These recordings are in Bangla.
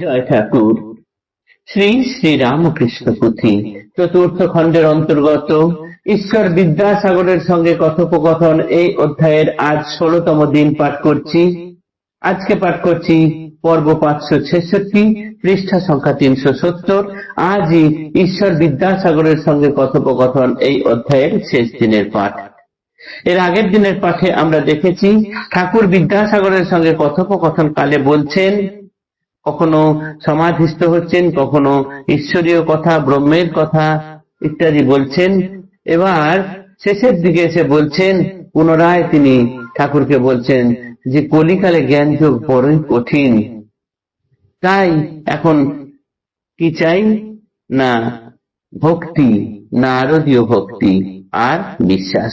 জয় ঠাকুর শ্রী শ্রী রামকৃষ্ণ পুঁথি চতুর্থ খণ্ডের অন্তর্গত। ঈশ্বর বিদ্যাসাগরের সঙ্গে কথোপকথন এই অধ্যায়ের আজ ষোলতম দিন পাঠ করছি। আজকে পাঠ করছি পর্ব পাঁচশো ছেষট্টি, পৃষ্ঠা সংখ্যা তিনশো সত্তর। আজই ঈশ্বর বিদ্যাসাগরের সঙ্গে কথোপকথন এই অধ্যায়ের শেষ দিনের পাঠ। এর আগের দিনের পাঠে আমরা দেখেছি, ঠাকুর বিদ্যাসাগরের সঙ্গে কথোপকথন কালে বলছেন কখনো সমাধিস্থ হচ্ছেন, কখনো ঈশ্বরীয় কথা, ব্রহ্মের কথা ইত্যাদি বলছেন। এবার শেষের দিকে এসে বলছেন, পুনরায় তিনি ঠাকুরকে বলছেন যে, কলিকালে জ্ঞান যোগ বড়ই কঠিন। তাই এখন কি চাই? না, ভক্তি নারদীয় ভক্তি আর বিশ্বাস।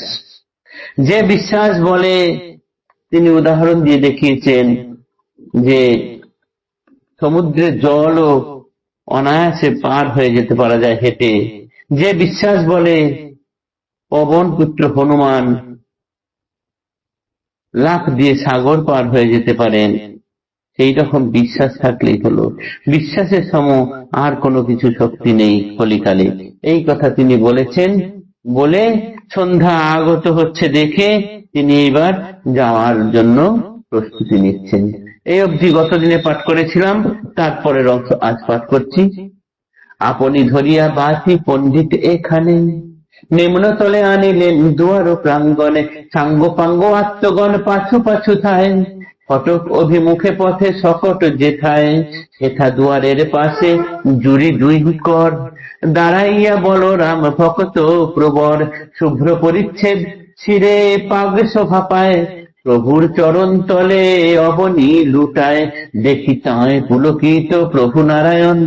যে বিশ্বাস বলে তিনি উদাহরণ দিয়ে দেখিয়েছেন যে সমুদ্রের জলও অনায়াসে পার হয়ে যেতে পারা যায় হেঁটে। যে বিশ্বাস বলে, পবন পুত্র হনুমান লাখ দিয়ে সাগর পার হয়ে যেতে পারেন। সেই রকম বিশ্বাস থাকলেই হলো। বিশ্বাসের সম আর কোনো কিছু শক্তি নেই কলিকালে। এই কথা তিনি বলেছেন। বলে সন্ধ্যা আগত হচ্ছে দেখে তিনি এবার যাওয়ার জন্য প্রস্তুতি নিচ্ছেন। এই অবধি গত দিনে পাঠ করেছিলাম তারপরের অংশ আজ পাঠ করছি। আপনি ধরিয়া বাসি পণ্ডিত এখানে, নিম্নতলে আনিলেন দুয়ার প্রাঙ্গণে সাঙ্গ পাঙ্গ আত্মগণ পাছু পাছু থায় ফটক অভিমুখে পথে সকট যেথায় সেথা দুয়ারের পাশে জুড়ি দুই কর, দাঁড়াইয়া বল রাম ভকত প্রবর, শুভ্র পরিচ্ছেদ ছিঁড়ে পাগ শোভা পায়। প্রভুর চরণ তলে অবনী লুটায় দেখি তাঁয় পুলকিত প্রভু নারায়ণ।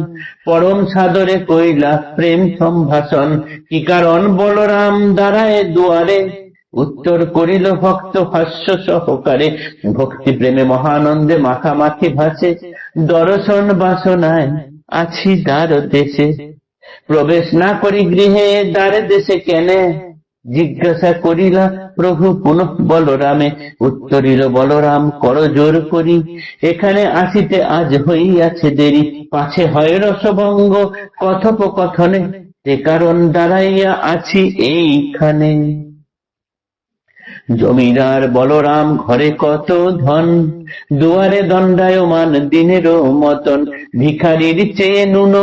পরম সাদরে কইলা প্রেম সম্ভাষণ, কি কারণ বলরাম দাঁড়ায় দুয়ারে? উত্তর করিল ভক্ত হাস্য সহকারে, ভক্তি প্রেমে মহানন্দে মাখামাখি ভাসে, দর্শন বাসনায় আছি দ্বার দেশে। প্রবেশ না করি গৃহে, দ্বারে দেশে কেনে? জিজ্ঞাসা করিলা, প্রভু, পুনঃ বলরামে। উত্তরিল, বলরাম, কর জোর করি। এখানে আসিতে আজ হইয়াছে দেরি। পাছে হয় রসভঙ্গ, কথোপকথনে। যে কারণ দাঁড়াইয়া আছি এইখানে। জমিদার বলরাম, ঘরে কত ধন? দুয়ারে দণ্ডায়মান, দিনেরও মতন। ভিখারির চেয়ে নুন,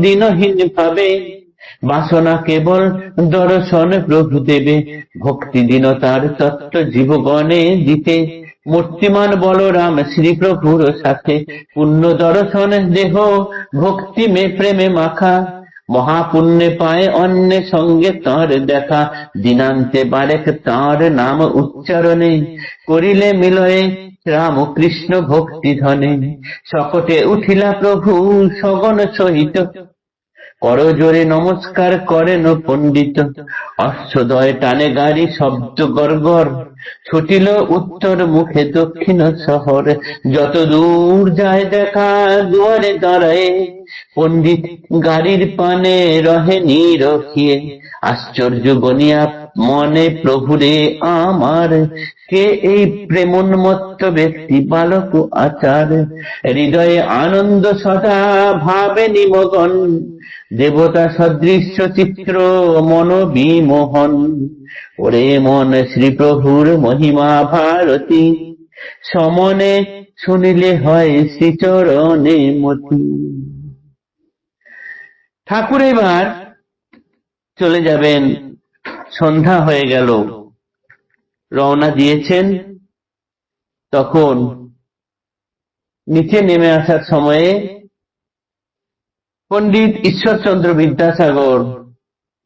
দিনহীন ভাবে। বাসনা কেবল দর্শন প্রভু দেবে। ভক্তি দীনতার তত্ত্ব জীবগণে দিতে। মূর্তিমান বলরাম শ্রী প্রভুর সাথে পুণ্য দর্শন দেহ, ভক্তি মে প্রেমে মাখা। মহাপুণ্যে পায় অন্য সঙ্গে তাঁর দেখা। দিনান্তে বারেক তাঁর নাম উচ্চারণে। করিলে মিলয়ে রাম কৃষ্ণ ভক্তি ধনে সকটে উঠিলা প্রভু সগন সহিত। করজোরে নমস্কার করেন পণ্ডিত। অশ্বদয় টানে গাড়ি শব্দ গরগর ছুটিল উত্তর মুখে দক্ষিণ শহর। যত দূর যায় দেখা দুয়ারে দাঁড়ায়। পণ্ডিত গাড়ির পানে রহে নিরখিয়ে আশ্চর্য গনিয়া মনে প্রভুরে আমার, কে এই প্রেমোন্মত্ত ব্যক্তি, বালক আচার? হৃদয়ে আনন্দ সদা ভাবে নিমগন। দেবতা সদৃশ্য চিত্র মন বিমোহন ওরে মন, শ্রীপ্রভুর মহিমা ভারতী। সমনে শুনিলে হয় শ্রীচরণে মতি। ঠাকুর এবার চলে যাবেন সন্ধ্যা হয়ে গেল। রওনা দিয়েছেন তখন নিচে নেমে আসার সময়ে পণ্ডিত ঈশ্বরচন্দ্র বিদ্যাসাগর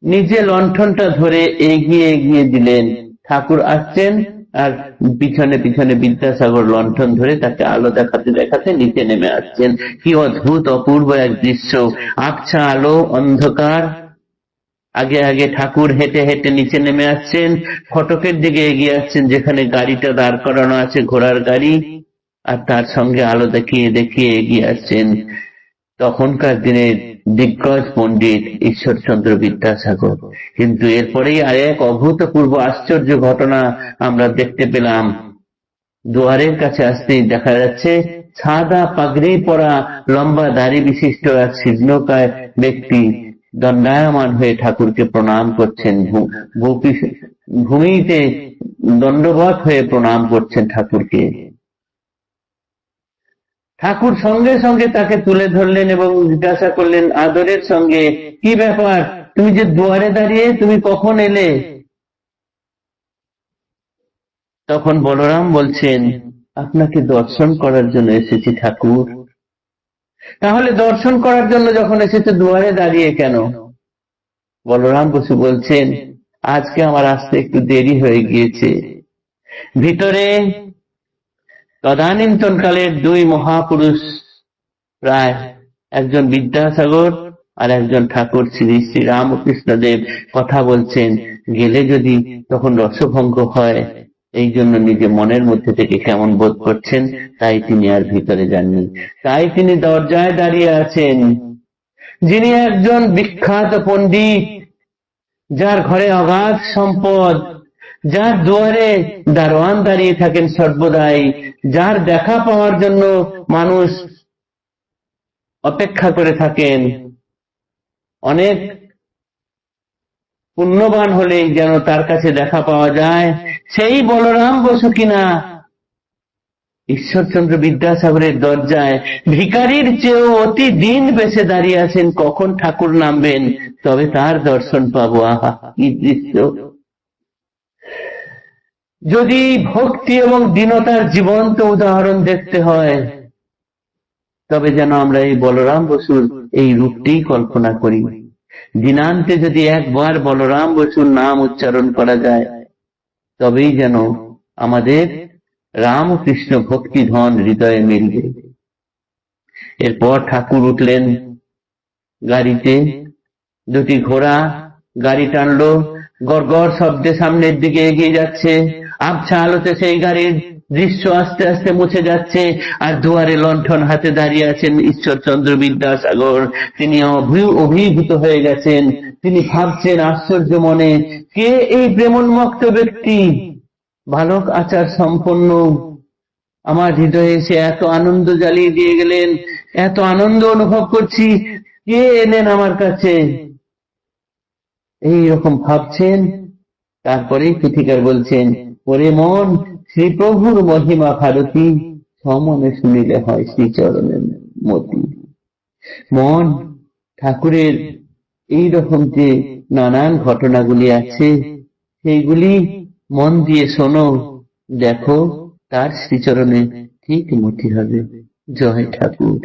নিজে লণ্ঠনটা ধরে এগিয়ে এগিয়ে দিলেন। ঠাকুর আসছেন আর পিছনে পিছনে বিদ্যাসাগর লণ্ঠন ধরে তাকে আলো দেখাতে দেখাতে নিচে নেমে আসছেন। কি অদ্ভুত, অপূর্ব এক দৃশ্য। আবছা আলো, অন্ধকার। আগে আগে ঠাকুর হেঁটে হেঁটে নিচে নেমে আসছেন, ফটকের দিকে এগিয়ে আসছেন, যেখানে গাড়িটা দাঁড় করানো আছে, ঘোড়ার গাড়ি, আর তার সঙ্গে আলো দেখিয়ে দেখিয়ে এগিয়ে আসছেন তখনকার দিনের দিগ্গজ পণ্ডিত ঈশ্বরচন্দ্র বিদ্যাসাগর। কিন্তু এরপরেই আর এক অভূতপূর্ব আশ্চর্য ঘটনা আমরা দেখতে পেলাম। দুয়ারের কাছে আসতেই দেখা যাচ্ছে সাদা পাগড়ি পরা লম্বা দাড়ি বিশিষ্ট এক শীর্ণকায় ব্যক্তি দণ্ডায়মান হয়ে ঠাকুরকে প্রণাম করছেন। ভূমিতে দণ্ডবত হয়ে প্রণাম করছেন ঠাকুরকে। ঠাকুর সঙ্গে সঙ্গে তাকে তুলে ধরলেন এবং জিজ্ঞাসা করলেন, আদরের সঙ্গে, কি ব্যাপার? তুমি যে দুয়ারে দাঁড়িয়ে তুমি কখন এলে? তখন বলরাম বলছেন, আপনাকে দর্শন করার জন্য এসেছি ঠাকুর। তাহলে দর্শন করার জন্য যখন এসেছে দুয়ারে দাঁড়িয়ে কেন? বলরাম বসু বলছেন, আজকে আমার আসতে একটু দেরি হয়ে গিয়েছে। ভিতরে তদানীন্তন কালের দুই মহাপুরুষ, প্রায় একজন বিদ্যাসাগর আর একজন ঠাকুর শ্রী শ্রী রামকৃষ্ণদেব কথা বলছেন, গেলে যদি তখন রসভঙ্গ হয়। এই জন্য নিজে মনের মধ্যে থেকে কেমন বোধ করছেন, তাই তিনি আর ভিতরে যাননি। তাই তিনি দরজায় দাঁড়িয়ে আছেন। যিনি একজন বিখ্যাত পণ্ডিত, যার ঘরে অগাধ সম্পদ, যার দুয়ারে দারোয়ান দাঁড়িয়ে থাকেন সর্বদাই, যার দেখা পাওয়ার জন্য মানুষ অপেক্ষা করে থাকেন। অনেক পুণ্যবান হলেই যেন তার কাছে দেখা পাওয়া যায়। সেই বলরাম বসু কিনা? ঈশ্বরচন্দ্র বিদ্যাসাগরের দরজায় ভিকারির চেয়েও অতি দিন বেছে দাঁড়িয়ে আছেন, কখন ঠাকুর নামবেন? তবে তার দর্শন পাবো। আহা, কি দৃশ্য। যদি ভক্তি এবং দীনতার জীবন্ত উদাহরণ দেখতে হয়, তবে যেন আমরা এই বলরাম বসুর এই রূপটি কল্পনা করি। দিনান্তে যদি একবার বলরাম বসুর নাম উচ্চারণ করা যায়, তবেই যেন আমাদের রামকৃষ্ণ ভক্তি ধন হৃদয়ে মিলবে। এরপর ঠাকুর উঠলেন গাড়িতে, দুটি ঘোড়া, গাড়ি টানলো গড় শব্দে সামনের দিকে এগিয়ে যাচ্ছে, আবছা আলোতে সেই গাড়ির দৃশ্য আস্তে আস্তে মুছে যাচ্ছে, আর দুয়ারে লণ্ঠন হাতে দাঁড়িয়ে আছেন ঈশ্বরচন্দ্র বিদ্যাসাগর। তিনি অভিভূত হয়ে গেছেন। তিনি ভাবছেন, আশ্চর্য মনে, কে এই প্রেমোন্মুক্ত ব্যক্তি? বালক আচার সম্পন্ন। আমার হৃদয়ে সে এত আনন্দ জ্বালিয়ে দিয়ে গেলেন, এত আনন্দ অনুভব করছি, কে এলেন আমার কাছে? এই রকম ভাবছেন তারপরে পুথিকার বলছেন, ওরে মন শ্রীপ্রভুর মহিমা ভারতী, সমনে শুনিলে হয় শ্রীচরণের মতি। মন, ঠাকুরের এই রকম যে নানান ঘটনাগুলি আছে, সেইগুলি মন দিয়ে শোনো, দেখো, তার শ্রীচরণে ঠিক মতি হবে। জয় ঠাকুর।